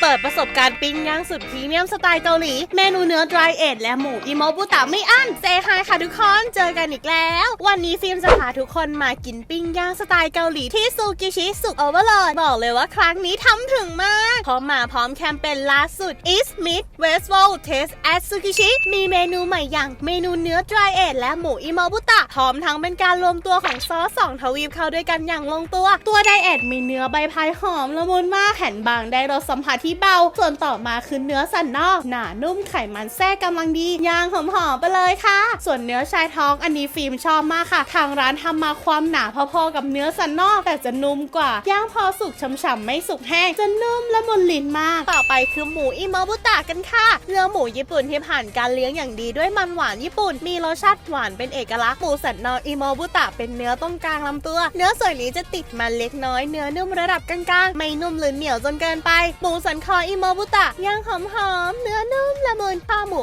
เปิดประสบการณ์ปิ้งย่างสุดพรีเมียมสไตล์เกาหลี เมนูเนื้อ dry age และหมูอิโมบุตะไม่อั้นเซฮายค่ะทุกคน เจอกันอีกแล้ว วันนี้ฟิล์มจะพาทุกคนมากินปิ้งย่างสไตล์เกาหลีที่ซูกิชิสุกโอเวอร์โหลดบอกเลยว่าครั้งนี้ทำถึงมากพร้อมมาพร้อมแคมเปญล่าสุด East Meet Westwall Taste at Sukishi มีเมนูใหม่อย่างเมนูเนื้อ dry age และหมูอิโมบุตะพร้อมทั้งเป็นการรวมตัวของซอสสองทวีปเข้าด้วยกันอย่างลงตัว ตัว dry age มีเนื้อใบพายหอมละมุนมากแผ่นบางได้รสสัมผัสที่เบา ส่วนต่อมาคือเนื้อสันนอก หนานุ่มไขมันแทรกกำลังดีย่างหอมๆไปเลยค่ะ ส่วนเนื้อชายท้องอันนี้ฟิล์มชอบมากค่ะ ทางร้านทำมาความหนาพอๆกับเนื้อสันนอก แต่จะนุ่มกว่า ย่างพอสุกฉ่ำๆไม่สุกแห้งจะนุ่มและมุนลิ้นมาก ต่อไปคือหมูอิโมบุตะกันค่ะเนื้อหมูญี่ปุ่นที่ผ่านการเลี้ยงอย่างดีด้วยมันหวานญี่ปุ่น มีรสชาติหวานเป็นเอกลักษณ์หมูสันนอกอิโมบุตะเป็นเนื้อตรงกลางลำตัว เนื้อส่วนนี้จะติดมันเล็กน้อยเนื้อนุ่มระดับกลางๆไม่นุ่มหรือเหนียวจนเกินไปหมูสันคออิโมบุตะยังหอมๆเนื้อนุ่ม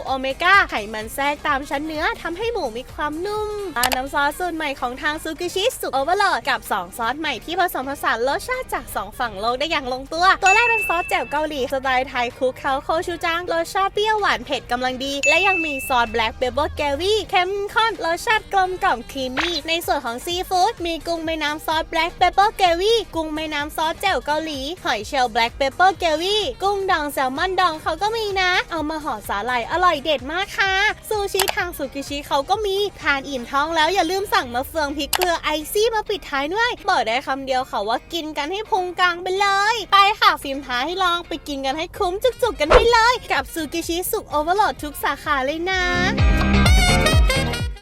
โอเมก้าไขมันแทรกตามชั้นเนื้อทำให้หมูมีความนุ่มตามน้ำซอสสูตรใหม่ของทางซูกิชิสุโอเวอร์โหลดกับ 2 ซอสใหม่ที่ผสมผสานรสชาติจาก 2 ฝั่งโลกได้อย่างลงตัว ตัวแรกเป็นซอสแจ่วเกาหลีสไตล์ไทยคุกเคล้าโคชูจังรสชาติเปรี้ยวหวานเผ็ดกำลังดี และยังมีซอสแบล็กเปเปอร์แกวี่เข้มข้นรสชาติกลมกล่อมครีมมี่ในส่วนของซีฟู้ดมีกุ้งแม่น้ำซอสแบล็กเปเปอร์แกวี่กุ้งแม่น้ำซอสแจ่วเกาหลีหอยเชลล์แบล็กเปเปอร์แกวี่กุ้งดองแซลมอนดองเขาก็มีนะ เอามาห่อสาหร่ายอร่อยเด็ดมากค่ะ ซูชิทางสุกิชิเขาก็มีทานอิ่มท้องแล้วอย่าลืมสั่งมาเฟืองพริกเกลือไอซี่มาปิดท้ายด้วยบอกได้คำเดียวค่ะว่ากินกันให้พุงกลางไปเลย ไปค่ะฟิล์มท้าให้ลองไปกินกันให้คุ้มจุกๆกันไปเลย กับซูกิชิสุกโอเวอร์โหลดทุกสาขาเลยนะ